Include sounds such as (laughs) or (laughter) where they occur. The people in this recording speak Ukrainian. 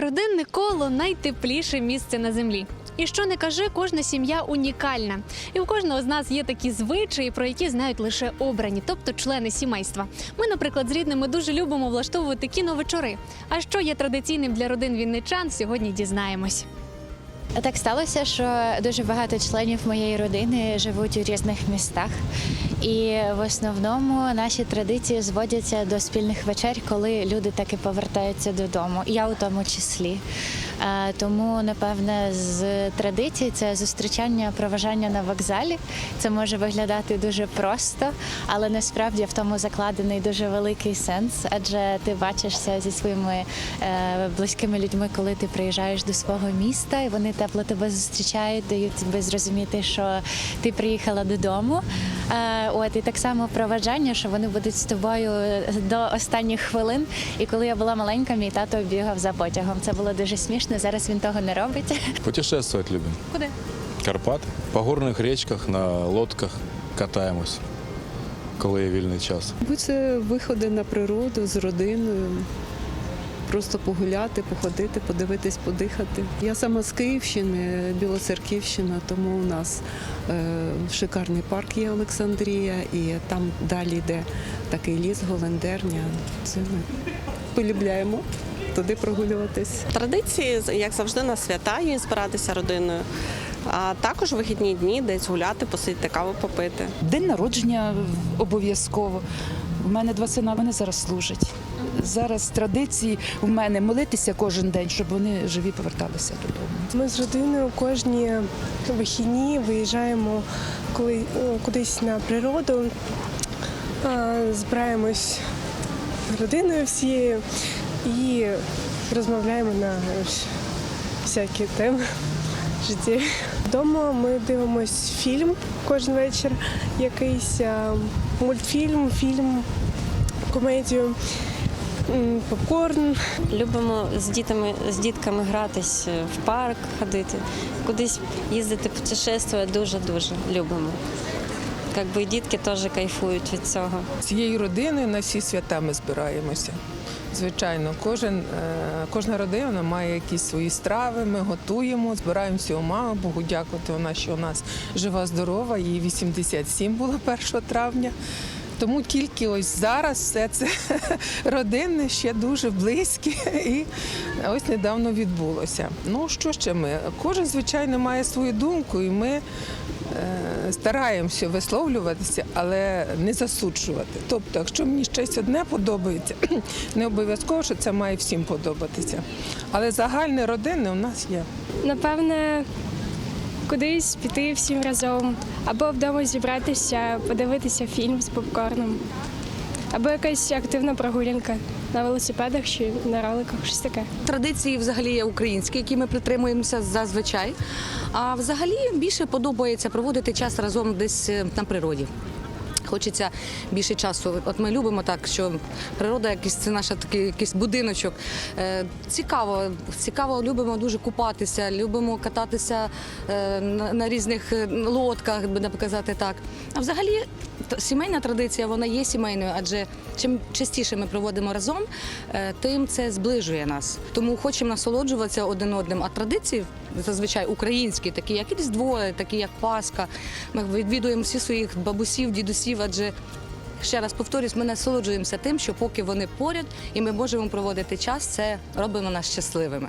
Родинне коло найтепліше місце на землі. І що не каже, кожна сім'я унікальна. І у кожного з нас є такі звичаї, про які знають лише обрані, тобто члени сімейства. Ми, наприклад, з рідними дуже любимо влаштовувати кіновечори. А що є традиційним для родин вінничан, сьогодні дізнаємось. Так сталося, що дуже багато членів моєї родини живуть у різних містах, і в основному наші традиції зводяться до спільних вечер, коли люди таки повертаються додому. Я у тому числі. Тому, напевне, з традицій це зустрічання, проважання на вокзалі. Це може виглядати дуже просто, але насправді в тому закладений дуже великий сенс, адже ти бачишся зі своїми е, близькими людьми, коли ти приїжджаєш до свого міста, і вони тепло тебе зустрічають, дають тобі зрозуміти, що ти приїхала додому. Е, От і так само проваджання, що вони будуть з тобою до останніх хвилин. І коли я була маленька, мій тато бігав за потягом. Це було дуже смішно. Зараз він того не робить. (laughs) Путешествовать любим. Куди? Карпати. По горних річках, на лодках катаємось, коли є вільний час. Мабуть, це виходи на природу з родиною. Просто погуляти, походити, подивитись, подихати. Я сама з Київщини, Білоцерківщина, тому у нас е, шикарний парк є Олександрія, і там далі йде такий ліс, голендерня. Це ми полюбляємо туди прогулюватись. Традиції, як завжди, на свята є збиратися родиною. А також вихідні дні десь гуляти, посидіти каву попити. День народження обов'язково. У мене два сина, вони зараз служать. Зараз традиції в мене молитися кожен день, щоб вони живі поверталися додому. Ми з родиною кожні вихідні виїжджаємо коли, кудись на природу, збираємось родиною всією і розмовляємо на всякі теми житті. Вдома ми дивимось фільм кожен вечір, якийсь мультфільм, фільм, комедію, попкорн. Любимо з дітьми, з дітками гратись е, в парк, ходити, кудись їздити, путешествувати дуже-дуже любимо. Якби дітки теж кайфують від цього. Цією родиною на всі свята ми збираємося. Звичайно, кожен, е, кожна родина має якісь свої страви, ми готуємо, збираємося у маму, Богу дякувати, вона що у нас жива, здорова, їй 87 було 1 травня. Тому тільки ось зараз все це (laughs) родинне ще дуже близьке і ось недавно відбулося. Ну що ще ми? Кожен, звичайно, має свою думку, і ми е, стараємося висловлюватися, але не засуджувати. Тобто, якщо мені щось одне подобається, (clears throat) не обов'язково, що це має всім подобатися. Але загальне родинне у нас є. Напевне, кудись піти всім разом, або вдома зібратися, подивитися фільм з попкорном, або якась активна прогулянка на велосипедах чи на роликах, щось таке. Традиції взагалі є українські, які ми притримуємося зазвичай. А взагалі більше подобається проводити час разом десь е, на природі. Хочеться більше часу. От ми любимо так, що природа, якийсь це наш такий якийсь будиночок. Е, цікаво, цікаво, любимо дуже купатися, любимо кататися е, на, різних е, лодках, будемо казати так. А взагалі сімейна традиція вона є сімейною, адже чим частіше ми проводимо разом, тим це зближує нас. Тому хочемо насолоджуватися один одним. А традиції зазвичай українські, такі як Різдво, такі як Пасха. Ми відвідуємо всі своїх бабусів, дідусів, адже. Ще раз повторюсь, ми насолоджуємося тим, що поки вони поряд і ми можемо проводити час, це робимо нас щасливими.